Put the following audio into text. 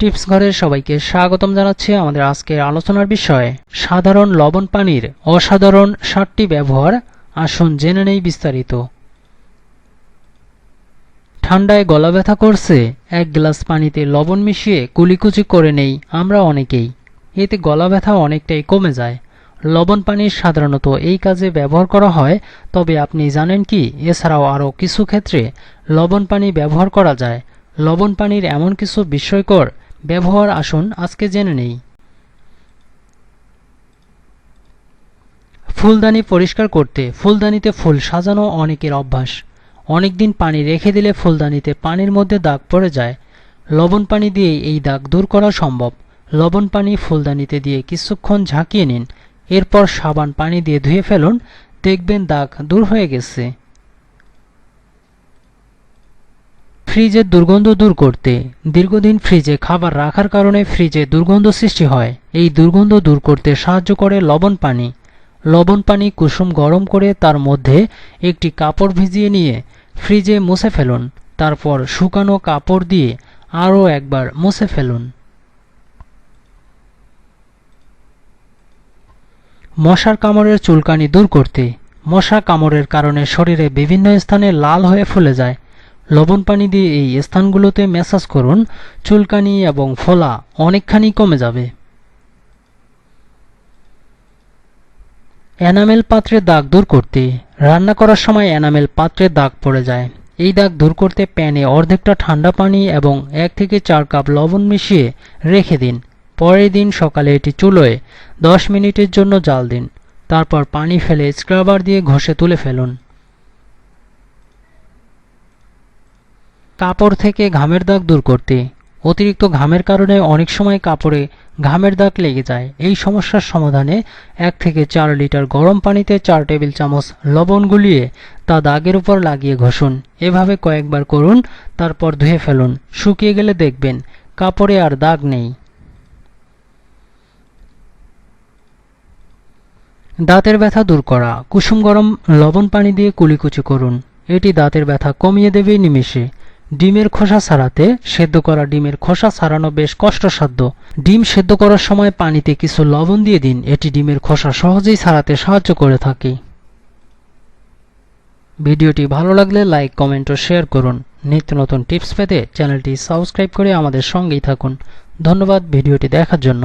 Tips ঘরের সবাইকে স্বাগতম জানাচ্ছি আমাদের আজকের আলোচনার বিষয়, সাধারণ লবণ পানির অসাধারণ সাতটি ব্যবহার, আসুন জেনে নেই বিস্তারিত। ঠান্ডায় গলা ব্যথা করছে, এক গ্লাস পানিতে লবণ মিশিয়ে কুলিকুচি করে নেই আমরা অনেকেই। এতে গলা ব্যথা অনেকটাই কমে যায়। লবণ পানি সাধারণত এই কাজে ব্যবহার করা হয়, তবে আপনি জানেন কি, এছাড়াও আরও কিছু ক্ষেত্রে লবণ পানি ব্যবহার করা যায়। লবণ পানির এমন কিছু বিস্ময়কর ব্যবহার আসুন, আজকে জেনে নেই। ফুলদানি পরিষ্কার করতে, ফুলদানিতে ফুল সাজানো অনেকের অভ্যাস। অনেকদিন পানি রেখে দিলে ফুলদানিতে পানির মধ্যে দাগ পড়ে যায়। লবণ পানি দিয়ে এই দাগ দূর করা সম্ভব। লবণ পানি ফুলদানিতে দিয়ে কিছুক্ষণ ঝাঁকিয়ে নিন। এরপর সাবান পানি দিয়ে ধুয়ে ফেলুন। দেখবেন দাগ দূর হয়ে গেছে। ফ্রিজের দুর্গন্ধ দূর করতে। দীর্ঘদিন ফ্রিজে খাবার রাখার কারণে ফ্রিজে দুর্গন্ধ সৃষ্টি হয়। এই দুর্গন্ধ দূর করতে সাহায্য করে লবণ পানি। লবণ পানি কুসুম গরম করে তার মধ্যে একটি কাপড় ভিজিয়ে নিয়ে ফ্রিজে মুছে ফেলুন। তারপর শুকানো কাপড় দিয়ে আরও একবার মুছে ফেলুন। মশার কামড়ের চুলকানি দূর করতে। মশা কামড়ের কারণে শরীরে বিভিন্ন স্থানে লাল হয়ে ফুলে যায়। লবণ পানি দিয়ে এই স্থানগুলোতে ম্যাসাজ করুন, চুলকানি এবং ফোলা অনেকখানি কমে যাবে। এনামেল পাত্রের দাগ দূর করতে, রান্না করার সময় এনামেল পাত্রের দাগ পড়ে যায়। এই দাগ দূর করতে প্যানে অর্ধেকটা ঠান্ডা পানি এবং এক থেকে চার কাপ লবণ মিশিয়ে রেখে দিন। পরের দিন সকালে এটি চুলোয় দশ মিনিটের জন্য জাল দিন। তারপর পানি ফেলে স্ক্রাবার দিয়ে ঘষে তুলে ফেলুন। কাপড় থেকে ঘামের দাগ দূর করতে। অতিরিক্ত ঘামের কারণে অনেক সময় কাপড়ে ঘামের দাগ লেগে যায়। এই সমস্যার সমাধানে এক থেকে চার লিটার গরম পানিতে চার টেবিল চামচ লবণ গুলিয়ে তা দাগের উপর লাগিয়ে ঘষুন। এভাবে কয়েকবার করুন, তারপর ধুয়ে ফেলুন। শুকিয়ে গেলে দেখবেন কাপড়ে আর দাগ নেই। দাঁতের ব্যথা দূর করা। কুসুম গরম লবণ পানি দিয়ে কুলিকুচি করুন। এটি দাঁতের ব্যথা কমিয়ে দেবে নিমেষে। ডিমের খোসা ছাড়াতে সেদ্ধ করা ডিমের খোসা ছাড়ানো বেশ কষ্টসাধ্য। ডিম সেদ্ধ করার সময় পানিতে কিছু লবণ দিয়ে দিন, এটি ডিমের খোসা সহজেই ছাড়াতে সাহায্য করে থাকে। ভিডিওটি ভালো লাগলে লাইক, কমেন্ট ও শেয়ার করুন। নিত্য নতুন টিপস পেতে চ্যানেলটি সাবস্ক্রাইব করে আমাদের সঙ্গেই থাকুন। ধন্যবাদ ভিডিওটি দেখার জন্য।